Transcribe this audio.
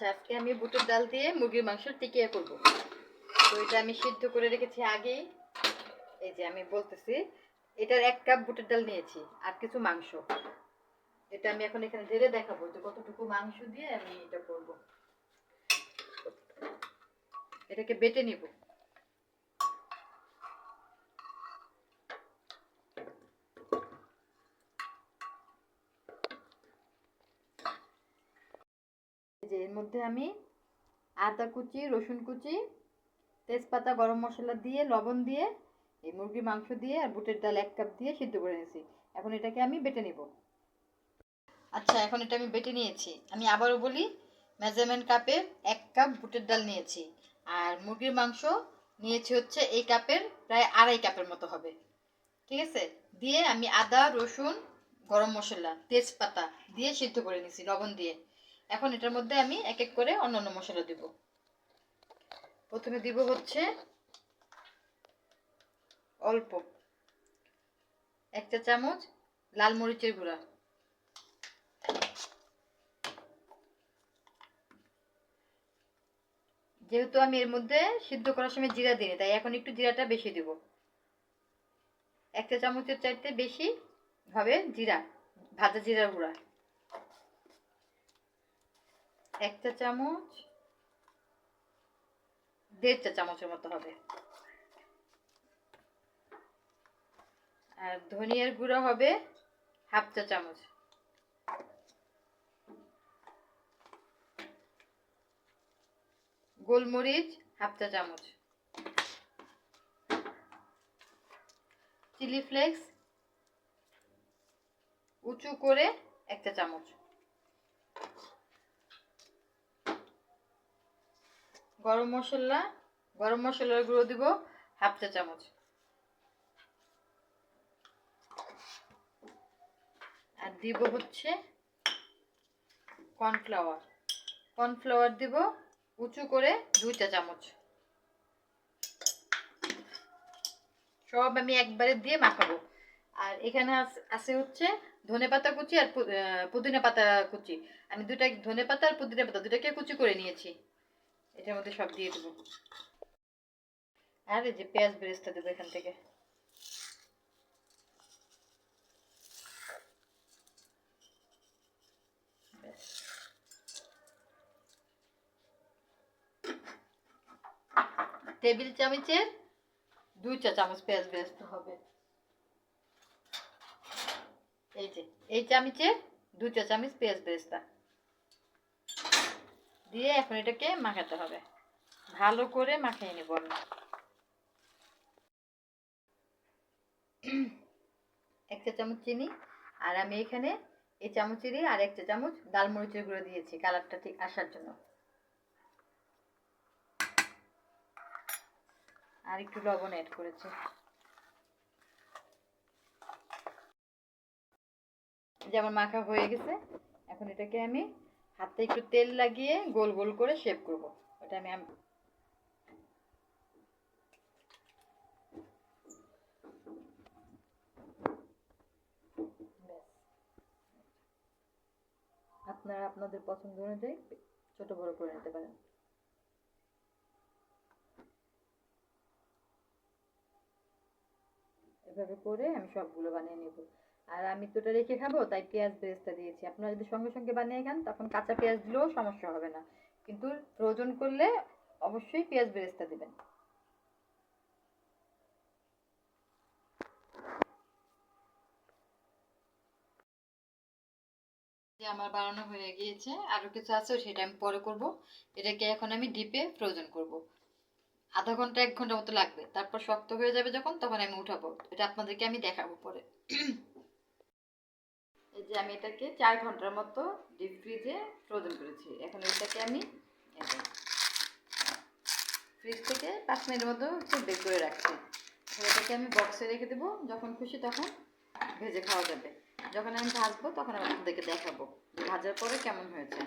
আচ্ছা আজকে আমি বুটের ডাল দিয়ে মুরগির মাংস টিকিয়ে করব। তো এটা আমি সিদ্ধ করে রেখেছি আগেই। এই যে আমি বলতেছি, এটার এক কাপ বুটের ডাল নিয়েছি, আর কিছু মাংস। এটা আমি এখন এখানে ঢেলে দেখাবো, যে কতটুকু মাংস দিয়ে আমি এটা করব। এটাকে বেটে নিব। যে এর মধ্যে আমি আদা কুচি, রসুন কুচি, তেজপাতা, গরম মশলা দিয়ে, লবণ দিয়ে, এই মুরগির মাংস দিয়ে আর বুটের ডাল এক কাপ দিয়ে সিদ্ধ করে নিয়েছি। এখন এটাকে আমি বেটে নিব। আচ্ছা এখন এটা আমি বেটে নিয়েছি। আমি আবারও বলি, মেজারমেন্ট কাপে এক কাপ বুটের ডাল নিয়েছি। আর মুরগির মাংস নিয়েছি হচ্ছে এই কাপের প্রায় আড়াই কাপের মতো হবে। ঠিক আছে? দিয়ে আমি আদা, রসুন, গরম মশলা, তেজপাতা দিয়ে সিদ্ধ করে নিয়েছি, লবণ দিয়ে। এখন এটার মধ্যে আমি এক এক করে অন্য অন্য মশলা দিব। প্রথমে দিব হচ্ছে অল্প এক চা চামচ লাল মরিচের গুঁড়া। যেহেতু আমি এর মধ্যে সিদ্ধ করার সময় জিরা দিই তাই এখন একটু জিরাটা বেশি দিব। এক চা চামচের চাইতে বেশি হবে জিরা, ভাজা জিরার গুঁড়া। এক চা চামচ দেড় চা চামচের মতো হবে। আর ধনিয়ার গুঁড়ো হবে হাফ চা চামচ। গোলমরিচ হাফ চা চামচ। চিলি ফ্লেক্স উঁচু করে এক চা চামচ। গরম মশলা, গরম মশলার গুঁড়ো দিব হাফ চা চামচ। আর দিব হচ্ছে কর্নফ্লাওয়ার। কর্নফ্লাওয়ার দিব উঁচু করে দুই চা চামচ। সব আমি একবারে দিয়ে মাখাবো। আর এখানে আছে হচ্ছে ধনে পাতা কুচি আর পুদিনা পাতা কুচি। আমি দুটা ধনে পাতা আর পুদিনা পাতা দুটাকে কুচি করে নিয়েছি। এটার মধ্যে সব দিয়ে দেবো। আর যে পেঁয়াজ বেরেস্তা দেবো এখান থেকে। টেবিল চামচের দুই চা চামচ পেঁয়াজ বেরেস্তা হবে। এই যে, এই চামচে দুই চা চামচ পেঁয়াজ বেরেস্তা। দিয়ে এখন এটাকে মাখাতে হবে। ভালো করে মাখিয়ে নিব আমি। এক চা চামচ চিনি, আর আমি এখানে এই চামচেরই আর এক চা চামচ ডালমরিচের গুঁড়ো দিয়েছি কালারটা ঠিক আসার জন্য। আর একটু লবণ অ্যাড করেছি। যেমন মাখা হয়ে গেছে, এখন এটাকে আমি হাতে একটু তেল লাগিয়ে গোল গোল করে শেপ করব। ওটা আমি। আপনারা আপনাদের পছন্দ অনুযায়ী ছোট বড় করে নিতে পারেন। এভাবে করে আমি সবগুলো বানিয়ে নেব। আর আমি তো রেখে খাব, তাই পেঁয়াজ বেরেস্তা দিয়েছি। আপনারা যদি সঙ্গে সঙ্গে বানিয়ে খান, তখন কাঁচা পেঁয়াজ দিলেও সমস্যা হবে না। কিন্তু প্রয়োজন করলে অবশ্যই পেঁয়াজ বেরেস্তা দিবেন। যে আমার বানানো হয়ে গিয়েছে আরও কিছু আছে, সেটা আমি পরে করব। এটাকে এখন আমি ডিপে ফ্রোজন করব। আধা ঘণ্টা, এক ঘণ্টা মতো লাগবে। তারপর শক্ত হয়ে যাবে যখন, তখন আমি উঠাবো। এটা আপনাদেরকে আমি দেখাবো পরে। যে আমি এটাকে চার ঘণ্টার মতো ডিপ ফ্রিজে ফ্রোজেন করেছি। এখন এটাকে আমি ফ্রিজ থেকে পাঁচ মিনিটের মতো একটু বেক করে রাখছি। এটাকে আমি বক্সে রেখে দেবো। যখন খুশি তখন ভেজে খাওয়া যাবে। যখন আমি ভাজবো তখন আমি আপনাদেরকে দেখাবো ভাজার পরে কেমন হয়েছে।